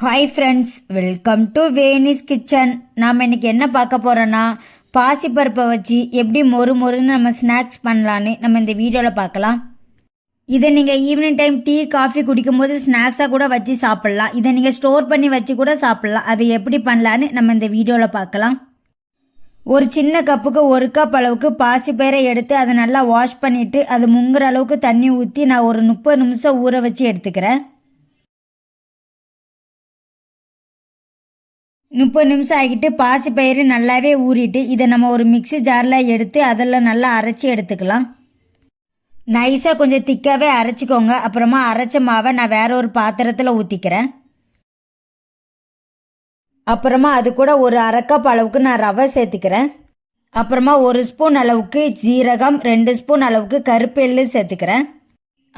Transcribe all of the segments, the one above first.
Hi friends welcome to Veni's kitchen நாம் இன்னைக்கு என்ன பார்க்க போகிறோன்னா பாசிப்பருப்பை வச்சு எப்படி மொறு மொறுன்னு நம்ம ஸ்நாக்ஸ் பண்ணலான்னு நம்ம இந்த வீடியோவில் பார்க்கலாம். இதை நீங்கள் ஈவினிங் டைம் டீ காஃபி குடிக்கும்போது ஸ்நாக்ஸாக கூட வச்சு சாப்பிட்லாம். இதை நீங்கள் ஸ்டோர் பண்ணி வச்சு கூட சாப்பிட்லாம். அதை எப்படி பண்ணலான்னு நம்ம இந்த வீடியோவில் பார்க்கலாம். ஒரு சின்ன கப்புக்கு ஒரு கப் அளவுக்கு பாசிப்பயிரை எடுத்து அதை நல்லா வாஷ் பண்ணிவிட்டு அது முங்குற அளவுக்கு தண்ணி ஊற்றி நான் ஒரு முப்பது நிமிஷம் ஊற வச்சு எடுத்துக்கிறேன். முப்பது நிமிஷம் ஆகிட்டு பாசி பயிறு நல்லாவே ஊறிட்டு இதை நம்ம ஒரு மிக்ஸி ஜாரில் எடுத்து அதில் நல்லா அரைச்சி எடுத்துக்கலாம். நைஸாக கொஞ்சம் திக்காகவே அரைச்சிக்கோங்க. அப்புறமா அரைச்ச மாவை நான் வேற ஒரு பாத்திரத்தில் ஊற்றிக்கிறேன் அப்புறமா அது கூட ஒரு அரைக்கப் அளவுக்கு நான் ரவை சேர்த்துக்கிறேன். அப்புறமா ஒரு ஸ்பூன் அளவுக்கு ஜீரகம் ரெண்டு ஸ்பூன் அளவுக்கு கருப்பு சேர்த்துக்கிறேன்.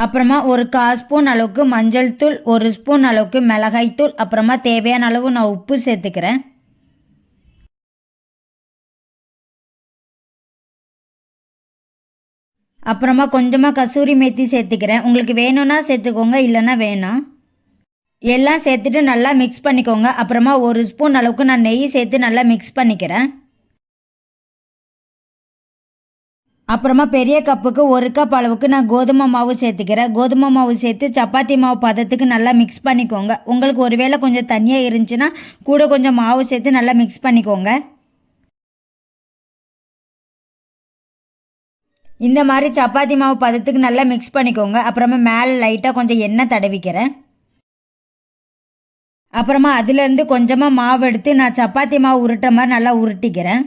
அப்புறமா ஒரு கால் ஸ்பூன் அளவுக்கு மஞ்சள் தூள் ஒரு ஸ்பூன் அளவுக்கு மிளகாய் தூள் அப்புறமா தேவையான அளவு நான் உப்பு சேர்த்துக்கிறேன். அப்புறமா கொஞ்சமாக கசூரி மேத்தி சேர்த்துக்கிறேன். உங்களுக்கு வேணும்னா சேர்த்துக்கோங்க இல்லைன்னா வேணாம். எல்லாம் சேர்த்துட்டு நல்லா மிக்ஸ் பண்ணிக்கோங்க. அப்புறமா ஒரு ஸ்பூன் அளவுக்கு நான் நெய் சேர்த்து நல்லா மிக்ஸ் பண்ணிக்கிறேன். அப்புறமா பெரிய கப்புக்கு ஒரு கப் அளவுக்கு நான் கோதுமை மாவு சேர்த்துக்கிறேன். கோதுமை மாவு சேர்த்து சப்பாத்தி மாவு பதத்துக்கு நல்லா மிக்ஸ் பண்ணிக்கோங்க. உங்களுக்கு ஒருவேளை கொஞ்சம் தண்ணியாக இருந்துச்சுன்னா கூட கொஞ்சம் மாவு சேர்த்து நல்லா மிக்ஸ் பண்ணிக்கோங்க. இந்த மாதிரி சப்பாத்தி மாவு பதத்துக்கு நல்லா மிக்ஸ் பண்ணிக்கோங்க. அப்புறமா மேலே லைட்டாக கொஞ்சம் எண்ணெய் தடவிக்கிறேன். அப்புறமா அதுலேருந்து கொஞ்சமாக மாவு எடுத்து நான் சப்பாத்தி மாவு உருட்டுற மாதிரி நல்லா உருட்டிக்கிறேன்.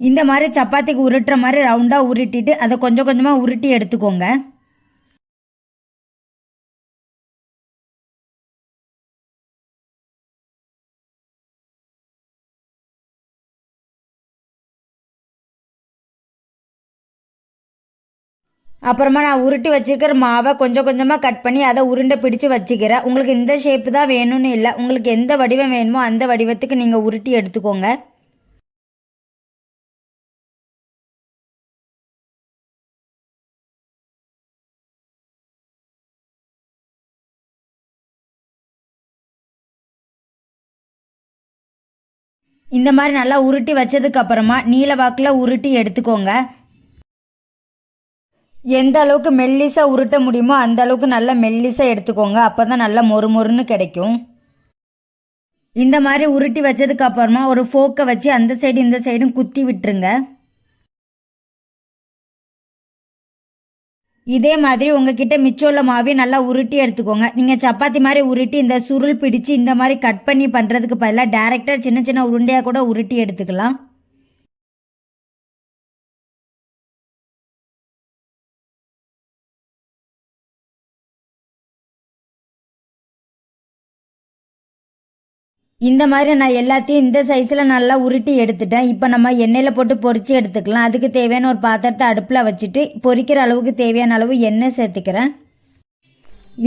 இந்த மாதிரி சப்பாத்திக்கு உருட்டுற மாதிரி ரவுண்டாக உருட்டிட்டு அதை கொஞ்சம் கொஞ்சமாக உருட்டி எடுத்துக்கோங்க. அப்புறமா நான் உருட்டி வச்சுருக்கிற மாவை கொஞ்சம் கொஞ்சமாக கட் பண்ணி அதை உருண்டை பிடிச்சு வச்சுக்கிறேன். உங்களுக்கு இந்த ஷேப்பு தான் வேணும்னு இல்லை. உங்களுக்கு எந்த வடிவம் வேணுமோ அந்த வடிவத்துக்கு நீங்கள் உருட்டி எடுத்துக்கோங்க. இந்த மாதிரி நல்லா உருட்டி வச்சதுக்கு அப்புறமா நீல வாக்கில் உருட்டி எடுத்துக்கோங்க. எந்த அளவுக்கு மெல்லிசாக உருட்ட முடியுமோ அந்த அளவுக்கு நல்லா மெல்லிசாக எடுத்துக்கோங்க. அப்போ தான் நல்லா மொறு மொறுன்னு கிடைக்கும். இந்த மாதிரி உருட்டி வச்சதுக்கு அப்புறமா ஒரு ஃபோக்கை வச்சு அந்த சைடு இந்த சைடும் குத்தி விட்டுருங்க. இதே மாதிரி உங்ககிட்ட மிச்சம் உள்ள மாவையும் நல்லா உருட்டி எடுத்துக்கோங்க. நீங்கள் சப்பாத்தி மாதிரி உருட்டி இந்த சுருள் பிடிச்சு இந்த மாதிரி கட் பண்ணி பண்ணுறதுக்கு பதிலாக டேரெக்டாக சின்ன சின்ன உருண்டையாக கூட உருட்டி எடுத்துக்கலாம். இந்த மாதிரி நான் எல்லாத்தையும் இந்த சைஸில் நல்லா உருட்டி எடுத்துட்டேன். இப்போ நம்ம எண்ணெயில் போட்டு பொரித்து எடுத்துக்கலாம். அதுக்கு தேவையான ஒரு பாத்திரத்தை அடுப்பில் வச்சுட்டு பொரிக்கிற அளவுக்கு தேவையான அளவு எண்ணெய் சேர்த்துக்கிறேன்.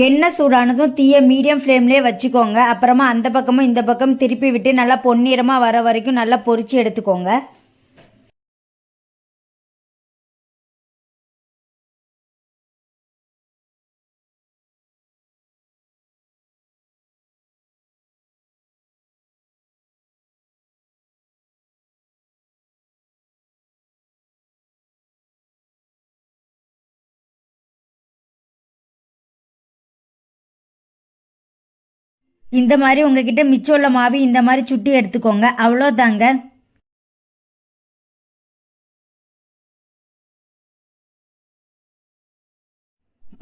எண்ணெய் சூடானதும் தீயை மீடியம் ஃப்ளேம்லேயே வச்சுக்கோங்க. அப்புறமா அந்த பக்கமும் இந்த பக்கம் திருப்பி விட்டு நல்லா பொன்னிறமாக வர வரைக்கும் நல்லா பொறிச்சு எடுத்துக்கோங்க. இந்த மாதிரி உங்ககிட்ட மிச்சம் உள்ள மாவு இந்த மாதிரி சுட்டி எடுத்துக்கோங்க. அவ்வளோதாங்க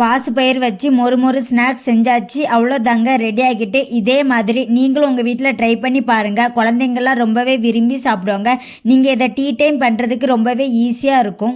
பாசு பயிர் வச்சு மொறு மொறு ஸ்நாக்ஸ் செஞ்சாச்சு. அவ்வளோதாங்க ரெடி ஆகிட்டு இதே மாதிரி நீங்களும் உங்கள் வீட்டில் ட்ரை பண்ணி பாருங்கள் குழந்தைங்கள்லாம் ரொம்பவே விரும்பி சாப்பிடுவாங்க. நீங்கள் இதை டீ டைம் பண்ணுறதுக்கு ரொம்பவே ஈஸியாக இருக்கும்.